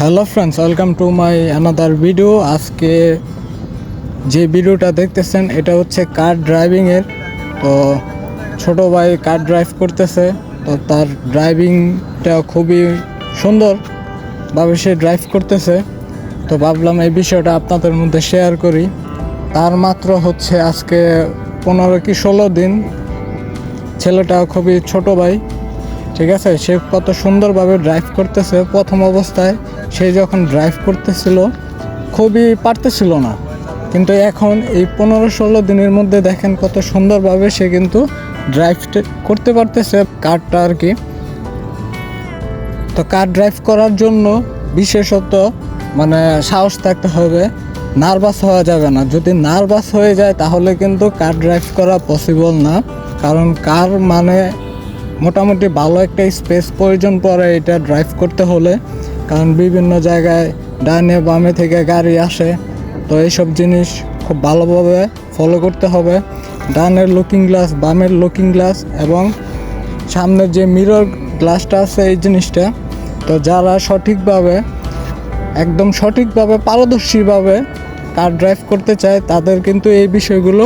Hello friends welcome to my another video আজকে যে ভিডিওটা দেখতেছেন, এটা হচ্ছে কার ড্রাইভিংয়ের তো ছোট ভাই কার ড্রাইভ করতেছে, তো তার ড্রাইভিংটা খুবই সুন্দরভাবে সে ড্রাইভ করতেছে। তো ভাবলাম এই বিষয়টা আপনাদের মধ্যে শেয়ার করি। তার মাত্র হচ্ছে আজকে পনেরো কি ষোলো দিন। ছেলেটা খুবই ছোট ভাই। ঠিক আছে? সে কত সুন্দরভাবে ড্রাইভ করতেছে। প্রথম অবস্থায় সে যখন ড্রাইভ করতেছিল, খুবই পারতেছিল না। কিন্তু এখন এই পনেরো ষোলো দিনের মধ্যে দেখেন কত সুন্দরভাবে সে কিন্তু ড্রাইভ করতে পারতেছে কারটা আর কি। তো কার ড্রাইভ করার জন্য বিশেষত মানে সাহস থাকতে হবে নার্ভাস হওয়া যাবে না। যদি নার্ভাস হয়ে যায় তাহলে কিন্তু কার ড্রাইভ করা পসিবল না। কারণ কার মানে মোটামুটি ভালো একটা স্পেস প্রয়োজন পড়ে এটা ড্রাইভ করতে হলে। কারণ বিভিন্ন জায়গায় ডানে বামে থেকে গাড়ি আসে। তো এইসব জিনিস খুব ভালোভাবে ফলো করতে হবে। ডানের লুকিং গ্লাস বামের লুকিং গ্লাস এবং সামনের যে মিরর গ্লাসটা আছে এই জিনিসটা। তো যারা সঠিকভাবে, একদম সঠিকভাবে পারদর্শীভাবে কার ড্রাইভ করতে চায়, তাদের কিন্তু এই বিষয়গুলো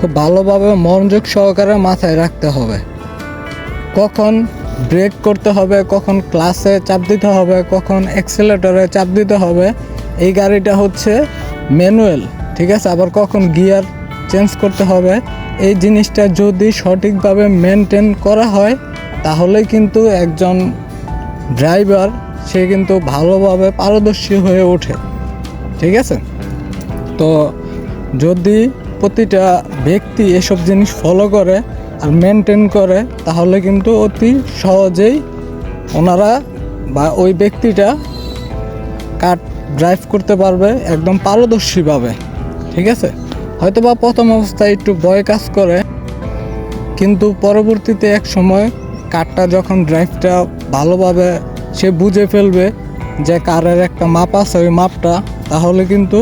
খুব ভালোভাবে মনোযোগ সহকারে মাথায় রাখতে হবে। কখন ব্রেক করতে হবে, কখন ক্লাসে চাপ দিতে হবে, কখন অ্যাক্সেলেটরে চাপ দিতে হবে, এই গাড়িটা হচ্ছে ম্যানুয়াল ঠিক আছে? আবার কখন গিয়ার চেঞ্জ করতে হবে, এই জিনিসটা যদি সঠিকভাবে মেনটেন করা হয় তাহলে কিন্তু একজন ড্রাইভার সে কিন্তু ভালোভাবে পারদর্শী হয়ে ওঠে, ঠিক আছে? তো যদি প্রতিটা ব্যক্তি এসব জিনিস ফলো করে আর মেনটেন করে, তাহলে কিন্তু অতি সহজেই ওনারা বা ওই ব্যক্তিটা কার ড্রাইভ করতে পারবে একদম পারদর্শীভাবে, ঠিক আছে? হয়তো বা প্রথম অবস্থায় একটু ভয় কাজ করে, কিন্তু পরবর্তীতে এক সময় কারটা যখন ড্রাইভটা ভালোভাবে সে বুঝে ফেলবে যে কারের একটা মাপ আছে, ওই মাপটা, তাহলে কিন্তু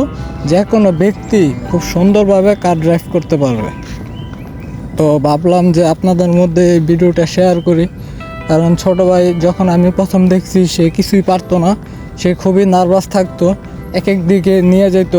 যে কোনো ব্যক্তি খুব সুন্দরভাবে কার ড্রাইভ করতে পারবে। তো ভাবলাম যে আপনাদের মধ্যে এই ভিডিওটা শেয়ার করি। কারণ ছোট ভাই যখন আমি প্রথম দেখছি, সে কিছুই পারতো না। সে খুবই নার্ভাস থাকতো এক এক দিকে নিয়ে যেত